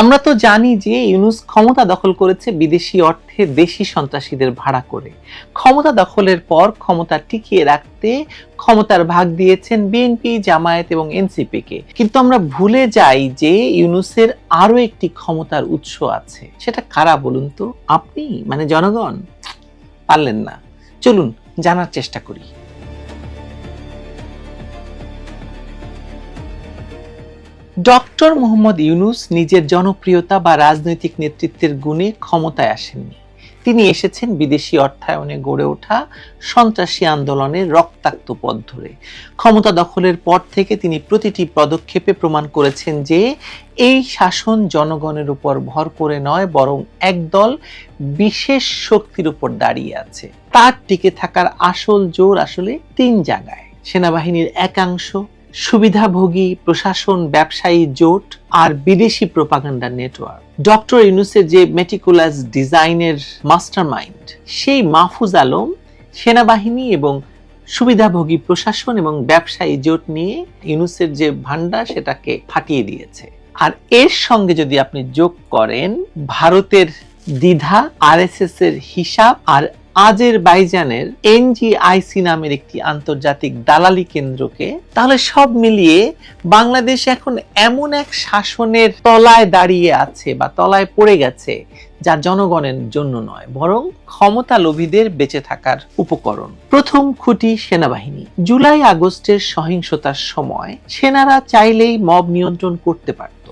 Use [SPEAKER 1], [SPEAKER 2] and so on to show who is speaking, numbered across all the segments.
[SPEAKER 1] আমরা তো জানি যে ইউনুস ক্ষমতা দখল করেছে বিদেশি অর্থে দেশি সন্ত্রাসীদের ভাড়া করে। ক্ষমতা দখলের পর ক্ষমতা টিকিয়ে রাখতে ক্ষমতার ভাগ দিয়েছেন বিএনপি, জামায়াত এবং এনসিপি কে কিন্তু আমরা ভুলে যাই যে ইউনুসের আরও একটি ক্ষমতার উৎস আছে। সেটা কারা বলুন তো? আপনি? মানে জনগণ? পারলেন না। চলুন, জানার চেষ্টা করি। ডক্টর মোহাম্মদ ইউনুস নিজের জনপ্রিয়তা বা রাজনৈতিক নেতৃত্বের গুণে ক্ষমতায় আসেননি। তিনি এসেছেন বিদেশি অর্থায়নে গড়ে ওঠা সন্ত্রাসী আন্দোলনের রক্তাক্ত পথ ধরে। ক্ষমতা দখলের পর থেকে তিনি প্রতিটি পদক্ষেপে প্রমাণ করেছেন যে এই শাসন জনগণের উপর ভর করে নয়, বরং একদল বিশেষ শক্তির উপর দাঁড়িয়ে আছে। তার টিকে থাকার আসল জোর আসলে তিন জায়গায়। সেনাবাহিনীর একাংশ সুবিধাভোগী, প্রশাসন, ব্যবসায়ী জোট আর বিদেশি প্রোপাগান্ডা নেটওয়ার্ক। ডক্টর ইউনুসের যে মেটিকুলাস ডিজাইনের মাস্টারমাইন্ড সেই মাহফুজ আলম সেনাবাহিনী এবং সুবিধাভোগী প্রশাসন এবং ব্যবসায়ী জোট নিয়ে ইউনুসের যে ভান্ডার সেটাকে ফাটিয়ে দিয়েছে। আর এর সঙ্গে যদি আপনি যোগ করেন, ভারতের দ্বিধা আরএসএস এর হিসাব আর আজের বাইজানের এনজিআইসি নামের একটি আন্তর্জাতিক দালালি কেন্দ্রকে তাহলে সব মিলিয়ে বাংলাদেশ এখন এমন এক শাসনের তলায় দাঁড়িয়ে আছে বা তলায় পড়ে গেছে যা জনগণের জন্য নয়, বরং ক্ষমতা লোভীদের বেঁচে থাকার উপকরণ। প্রথম খুঁটি সেনাবাহিনী। জুলাই আগস্টের সহিংসতার সময় সেনারা চাইলেই মব নিয়ন্ত্রণ করতে পারত।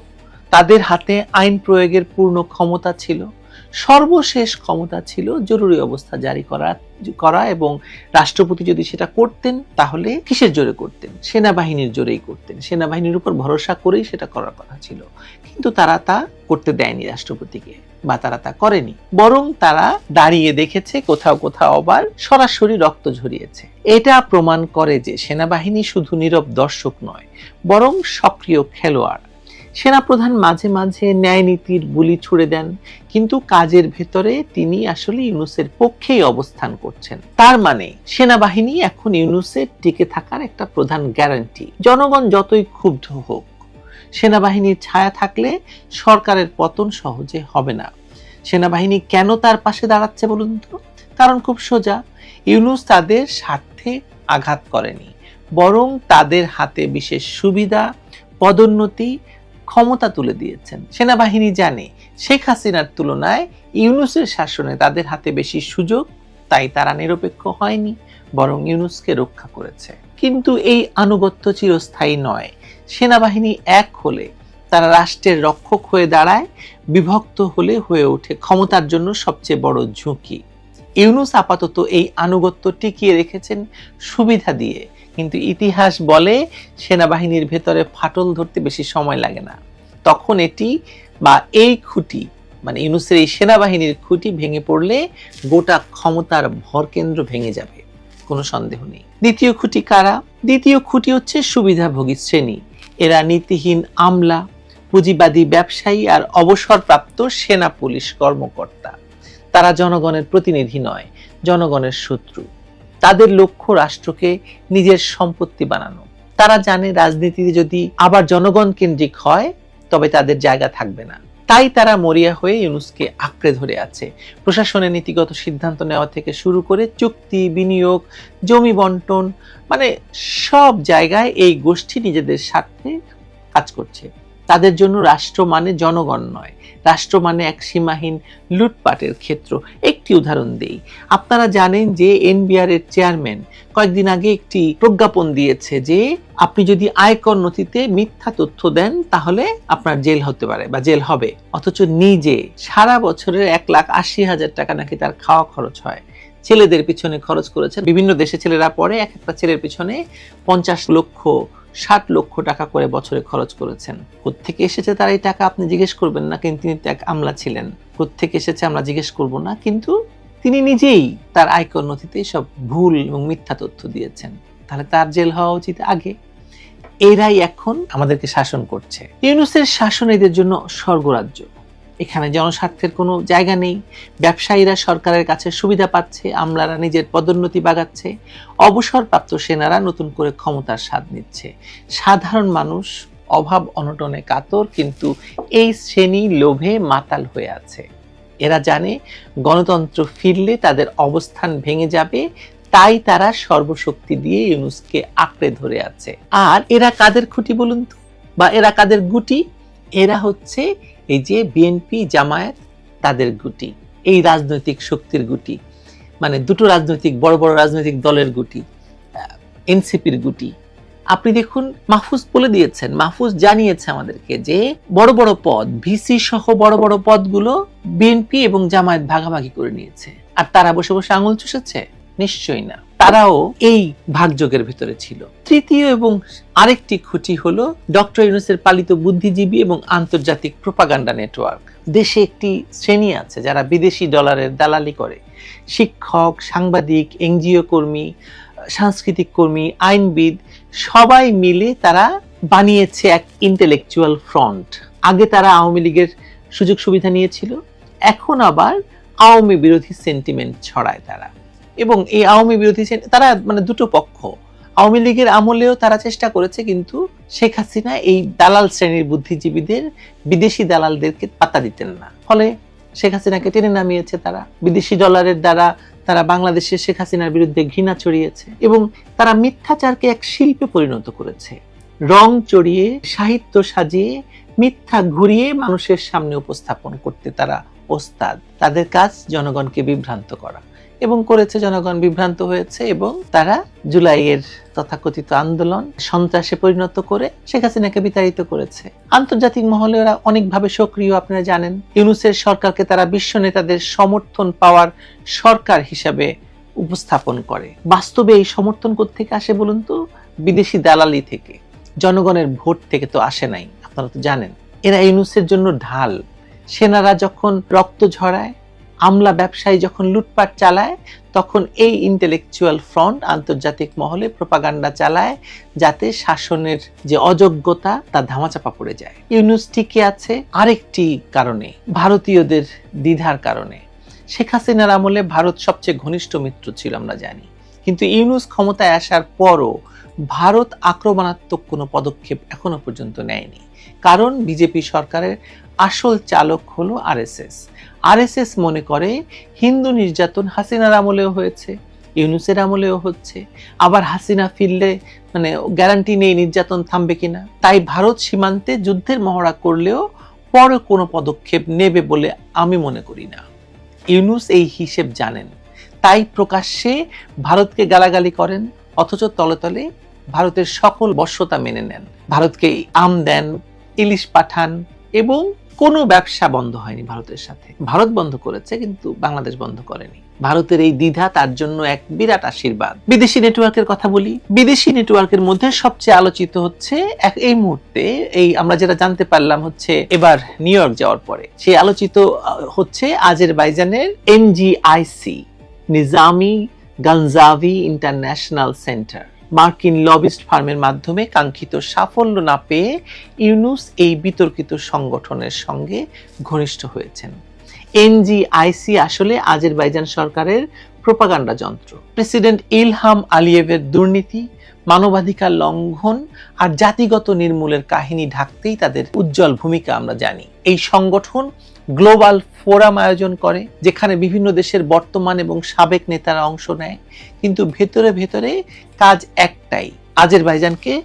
[SPEAKER 1] তাদের হাতে আইন প্রয়োগের পূর্ণ ক্ষমতা ছিল। সর্বশেষ ক্ষমতা ছিল জরুরি অবস্থা জারি করা করা এবং রাষ্ট্রপতি যদি সেটা করতেন তাহলে কিসের জোরে করতেন? সেনাবাহিনীর জোরেই করতেন। সেনাবাহিনীর উপর ভরসা করেই সেটা করার কথা ছিল। কিন্তু তারা তা করতে দেয়নি রাষ্ট্রপতিকে বা তারা তা করেনি। বরং তারা দাঁড়িয়ে দেখেছে কোথাও কোথাও আবার সরাসরি রক্ত ঝরিয়েছে। এটা প্রমাণ করে যে সেনাবাহিনী শুধু নীরব দর্শক নয়, বরং সক্রিয় খেলোয়াড়। সেনাপ্রধান মাঝে মাঝে ন্যায় নীতির বুলি ছুড়ে দেন, কিন্তু কাজের ভেতরে তিনি আসলে ইউনুসের পক্ষেই অবস্থান করছেন। তার মানে সেনাবাহিনী এখন ইউনুসের টিকে থাকার একটা প্রধান গ্যারান্টি। জনগণ যতই ক্ষুব্ধ হোক, সেনাবাহিনীর ছায়া থাকলে সরকারের পতন সহজে হবে না। সেনাবাহিনী কেন তার পাশে দাঁড়াচ্ছে বলুন তো? কারণ খুব সোজা, ইউনুস তাদের স্বার্থে আঘাত করেনি, বরং তাদের হাতে বিশেষ সুবিধা, পদোন্নতি ক্ষমতা তুলে দিয়েছেন। সেনাবাহিনী জানে, শেখ হাসিনার তুলনায় ইউনুসের শাসনে তাদের হাতে বেশি সুযোগ, তাই তারা নিরপেক্ষ হয়নি, বরং ইউনুসকে রক্ষা করেছে। কিন্তু এই আনুগত্য চিরস্থায়ী নয়। সেনাবাহিনী এক হলে তারা রাষ্ট্রের রক্ষক হয়ে দাঁড়ায়, বিভক্ত হলে হয়ে ওঠে ক্ষমতার জন্য সবচেয়ে বড় ঝুঁকি। ইউনুস আপাতত এই আনুগত্য টিকিয়ে রেখেছেন সুবিধা দিয়ে। কিন্তু ইতিহাস বলে সেনাবাহিনীর ভেতরে ফাটল ধরতে বেশি সময় লাগে না। তখন এটি বা এই খুঁটি মানে ইউনুসের এই সেনাবাহিনীর খুঁটি ভেঙে পড়লে গোটা ক্ষমতার ভরকেন্দ্র ভেঙে যাবে, কোনো সন্দেহ নেই। দ্বিতীয় খুঁটি কারা? দ্বিতীয় খুঁটি হচ্ছে সুবিধাভোগী শ্রেণি। এরা নীতিহীন আমলা, পুঁজিবাদী ব্যবসায়ী আর অবসরপ্রাপ্ত সেনা পুলিশ কর্মকর্তা। তারা জনগণের প্রতিনিধি নয়, জনগণের শত্রু। তাদের লক্ষ্য রাষ্ট্রকে নিজের সম্পত্তি বানানো। তারা জানে রাজনীতিতে যদি আবার জনগণ কেন্দ্রিক হয়, তবে তাদের জায়গা থাকবে না। তাই তারা মরিয়া হয়ে ইউনুসকে আঁকড়ে ধরে আছে। প্রশাসনের নীতিগত সিদ্ধান্ত নেওয়া থেকে শুরু করে চুক্তি, বিনিয়োগ, জমি বন্টন মানে সব জায়গায় এই গোষ্ঠী নিজেদের স্বার্থে কাজ করছে। তাদের জন্য রাষ্ট্র মানে জনগণ নয় রাষ্ট্র মানে এক সীমাহীন লুটপাটের ক্ষেত্র। একটি উদাহরণ দেই। আপনারা জানেন যে এনবিআর এর চেয়ারম্যান কয়েকদিন আগে একটি প্রজ্ঞাপন দিয়েছে যে, আপনি যদি আয়কর নথিতে মিথ্যা তথ্য দেন, তাহলে আপনার জেল হতে পারে বা জেল হবে। অথচ নিজে সারা বছরের এক লাখ আশি হাজার টাকা নাকি তার খাওয়া খরচ হয়। ছেলেদের পিছনে খরচ করেছেন। বিভিন্ন দেশে ছেলেরা পড়ে এক একটা ছেলের পিছনে পঞ্চাশ লক্ষ ষাট লক্ষ টাকা করে বছরে খরচ করেছেন। কোথেকে এসেছে তার এই টাকা আপনি জিজ্ঞেস করবেন না, কিন্তু তিনি এক আমলা ছিলেন। কোথেকে এসেছে আমরা জিজ্ঞেস করব না, কিন্তু তিনি নিজেই তার আয়কর নথিতে সব ভুল এবং মিথ্যা তথ্য দিয়েছেন। তাহলে তার জেল হওয়া উচিত আগে। এরাই এখন আমাদেরকে শাসন করছে। ইউনুসের শাসন এদের জন্য স্বর্গরাজ্য। এখানে জনস্বার্থের কোনো জায়গা নেই। ব্যবসায়ীরা সরকারের কাছে সুবিধা পাচ্ছে, আমলারা নিজের পদোন্নতি বাগাচ্ছে, অবসরপ্রাপ্ত সেনারা নতুন করে ক্ষমতার স্বাদ নিচ্ছে। সাধারণ মানুষ অভাব অনটনে কাতর, কিন্তু এই শ্রেণি লোভে মাতাল হয়ে আছে। এরা জানে গণতন্ত্র ফিরলে তাদের অবস্থান ভেঙে যাবে, তাই তারা সর্বশক্তি দিয়ে ইউনুসকে আঁকড়ে ধরে আছে। আর এরা কাদের খুঁটি বলুন তো? বা এরা কাদের গুটি? এরা হচ্ছে এই যে বিএনপি জামায়াত, তাদের গুটি, এই রাজনৈতিক শক্তির গুটি মানে দুটো রাজনৈতিক, বড় বড় রাজনৈতিক দলের গুটি এনসিপির গুটি। আপনি দেখুন, মাহফুজ বলে দিয়েছেন, মাহফুজ জানিয়েছে আমাদেরকে যে বড় বড় পদ ভিসি সহ বড় বড় পদগুলো বিএনপি এবং জামায়াত ভাগাভাগি করে নিয়েছে। আর তারা বসে বসে আঙুল চুষেছে। নিশ্চয়ই না। তারাও এই ভাগযোগের ভিতরে ছিল। তৃতীয় এবং আরেকটি খুঁটি হলো ডক্টর ইউনুসের পালিত বুদ্ধিজীবী এবং আন্তর্জাতিক প্রোপাগান্ডা নেটওয়ার্ক। দেশে একটি শ্রেণি আছে যারা বিদেশি ডলারের দালালি করে। শিক্ষক, সাংবাদিক, এনজিও কর্মী, সাংস্কৃতিক কর্মী, আইনবিদ, সবাই মিলে তারা বানিয়েছে এক ইন্টেলেকচুয়াল ফ্রন্ট। আগে তারা আওয়ামী লীগের সুযোগ সুবিধা নিয়েছিল, এখন আবার আওয়ামী বিরোধী সেন্টিমেন্ট ছড়ায় তারা। এবং এই আওয়ামী বিরোধী তারা মানে দুটো পক্ষ। আওয়ামী লীগের আমলেও তারা চেষ্টা করেছে, কিন্তু শেখ হাসিনা এই দালাল শ্রেণির বুদ্ধিজীবীদের, বিদেশি দালালদেরকে পাতা দিতেন না। ফলে শেখ হাসিনাকে টেনে নামিয়েছে তারা। বিদেশি ডলারের দ্বারা তারা বাংলাদেশে শেখ হাসিনার বিরুদ্ধে ঘৃণা ছড়িয়েছে এবং তারা মিথ্যাচারকে এক শিল্পে পরিণত করেছে। রং চড়িয়ে, সাহিত্য সাজিয়ে, মিথ্যা ঘুরিয়ে মানুষের সামনে উপস্থাপন করতে তারা ওস্তাদ। তাদের কাজ জনগণকে বিভ্রান্ত করা। এবং করেছে জনগণ বিভ্রান্ত হয়েছে এবং তারা জুলাইয়ের তথাকথিত আন্দোলন সন্ত্রাসে পরিণত করে শেখ হাসিনাকে বিতাড়িত করেছে। আন্তর্জাতিক মহলে ওরা অনেকভাবে সক্রিয়, আপনারা জানেন। ইউনুসের সরকারকে তারা বিশ্ব নেতাদের সমর্থন পাওয়ার সরকার হিসাবে উপস্থাপন করে। বাস্তবে এই সমর্থন থেকে আসে বলুন তো? বিদেশি দালালি থেকে। জনগণের ভোট থেকে তো আসে নাই, আপনারা তো জানেন। এরা ইউনুসের জন্য ঢাল। সেনারা যখন রক্ত ঝরায় আমলা ব্যবসায়ী যখন লুটপাট চালায়, তখন এই ইন্টেলেকচুয়াল ফ্রন্ট আন্তর্জাতিক মহলে প্রপাগান্ডা চালায় যাতে শাসনের যে অযোগ্যতা, তা ধামাচাপা পড়ে যায়। ইউনুস টিকে আছে আরেকটি কারণে, ভারতীয়দের দ্বিধার কারণে। শেখ হাসিনার আমলে ভারত সবচেয়ে ঘনিষ্ঠ মিত্র ছিল আমরা জানি। কিন্তু ইউনুস ক্ষমতায় আসার পরও ভারত আক্রমণাত্মক কোনো পদক্ষেপ এখনও পর্যন্ত নেয়নি। কারণ বিজেপি সরকারের আসল চালক হলো আরএসএস। আরএসএস মনে করে হিন্দু নির্যাতন হাসিনার আমলেও হয়েছে, ইউনুসের আমলেও হচ্ছে। আবার হাসিনা ফিরলে মানে গ্যারান্টি নেই নির্যাতন থামবে কিনা। তাই ভারত সীমান্তে যুদ্ধের মহড়া করলেও পরে কোনো পদক্ষেপ নেবে বলে আমি মনে করি না। ইউনুস এই হিসেব জানেন। তাই প্রকাশ্যে ভারতকে গালাগালি করেন। অথচ তলে তলে ভারতের সকল বশ্যতা মেনে নেন। ভারতকে আম দেন, ইলিশ পাঠান এবং কোনো ব্যবসা বন্ধ হয়নি ভারতের সাথে। ভারত বন্ধ করেছে কিন্তু বাংলাদেশ বন্ধ করেনি। ভারতের এই দ্বিধা তার জন্য এক বিরাট আশীর্বাদ। বিদেশি নেটওয়ার্কের কথা বলি। বিদেশি নেটওয়ার্কের মধ্যে সবচেয়ে আলোচিত হচ্ছে এক এই মুহূর্তে এই আমরা যেটা জানতে পারলাম হচ্ছে এবার নিউ ইয়র্ক যাওয়ার পরে। সেই আলোচিত হচ্ছে আজেরবাইজানের NGIC, Nizami Ganjavi international centre মার্কিন লবিস্ট ফার্মের মাধ্যমে কাঙ্ক্ষিত সাফল্য না পেয়ে ইউনুস এই বিতর্কিত সংগঠনের সঙ্গে ঘনিষ্ঠ হয়েছেন। এনজিআইসি আসলে আজেরবাইজান সরকারের প্রোপাগান্ডা যন্ত্র। প্রেসিডেন্ট ইলহাম আলিয়েভের দুর্নীতি, মানবাধিকার লঙ্ঘন আর জাতিগত নির্মূলের কাহিনী ঢাকতেই তাদের উজ্জ্বল ভূমিকা আমরা জানি। এই সংগঠন গ্লোবাল ফোরাম আয়োজন করে, যেখানে বিভিন্ন দেশের বর্তমান এবং সাবেক নেতারা অংশ নেয়। কিন্তু ভেতরে ভেতরে কাজ একটাই, আজেরবাইজানকে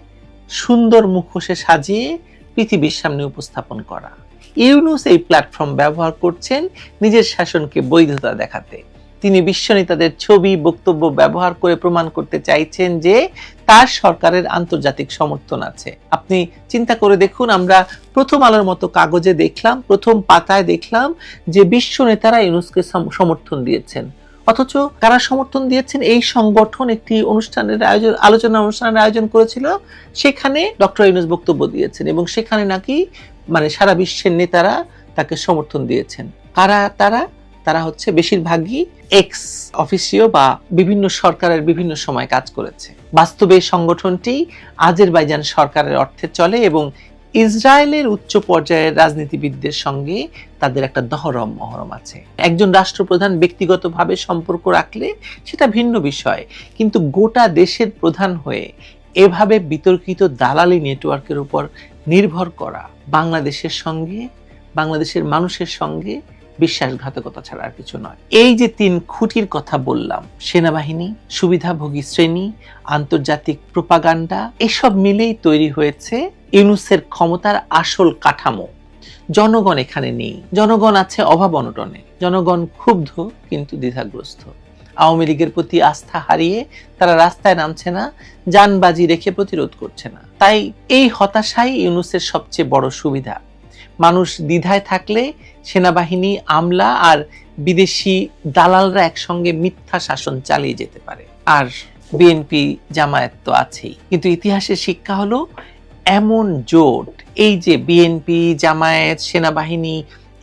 [SPEAKER 1] সুন্দর মুখোশে সাজিয়ে পৃথিবীর সামনে উপস্থাপন করা। ইউনুস এই প্ল্যাটফর্ম ব্যবহার করছেন নিজের শাসনকে বৈধতা দেখাতে। তিনি বিশ্ব নেতাদের ছবি, বক্তব্য ব্যবহার করে প্রমাণ করতে চাইছেন যে তার সরকারের আন্তর্জাতিক সমর্থন আছে। আপনি চিন্তা করে দেখুন, আমরা প্রথম আলোর মতো কাগজে দেখলাম, প্রথম পাতায় দেখলাম যে বিশ্ব নেতারা ইউনুসকে সমর্থন দিয়েছেন। অথচ কারা সমর্থন দিয়েছেন? এই সংগঠন একটি অনুষ্ঠানের আয়োজন, আলোচনা অনুষ্ঠানের আয়োজন করেছিল। সেখানে ডক্টর ইউনুস বক্তব্য দিয়েছেন এবং সেখানে নাকি মানে সারা বিশ্বের নেতারা তাকে সমর্থন দিয়েছেন। কারা তারা? তারা হচ্ছে বেশিরভাগই এক্স অফিসীয় বা বিভিন্ন সরকারের বিভিন্ন সময় কাজ করেছে। বাস্তবে সংগঠনটি আজেরবাইজান সরকারের অর্থে চলে এবং ইসরায়েলের উচ্চ পর্যায়ের রাজনীতিবিদদের সঙ্গে তাদের একটা দহরম মহরম আছে। একজন রাষ্ট্রপ্রধান ব্যক্তিগতভাবে সম্পর্ক রাখলে সেটা ভিন্ন বিষয়, কিন্তু গোটা দেশের প্রধান হয়ে এভাবে বিতর্কিত দালালি নেটওয়ার্কের উপর নির্ভর করা বাংলাদেশের সঙ্গে, বাংলাদেশের মানুষের সঙ্গে বিশ্বাসঘাতকতা ছাড়া আর কিছু নয়। এই যে তিন খুঁটির কথা বললাম, সেনাবাহিনী, সুবিধাভোগী শ্রেণি, আন্তর্জাতিক প্রোপাগান্ডা, এসব মিলেই তৈরি হয়েছে ইউনুসের ক্ষমতার আসল কাঠামো। জনগণ এখানে নেই। জনগণ আছে অভাব অনটনে। জনগণ ক্ষুব্ধ, কিন্তু দ্বিধাগ্রস্ত। আওয়ামী লীগের প্রতি আস্থা হারিয়ে তারা রাস্তায় নামছে না, যানবাজি রেখে প্রতিরোধ করছে না। তাই এই হতাশাই ইউনুসের সবচেয়ে বড় সুবিধা। মানুষ দ্বিধায় থাকলে সেনাবাহিনী, আমলা আর বিদেশি দালালরা একসঙ্গে মিথ্যা শাসন চালিয়ে যেতে পারে। আর বিএনপি জামায়াত তো আছেই। কিন্তু ইতিহাসের শিক্ষা হলো, এমন জোট, এই যে বিএনপি জামায়াত, সেনাবাহিনী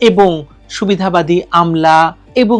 [SPEAKER 1] এবং সুবিধাবাদী আমলা এবং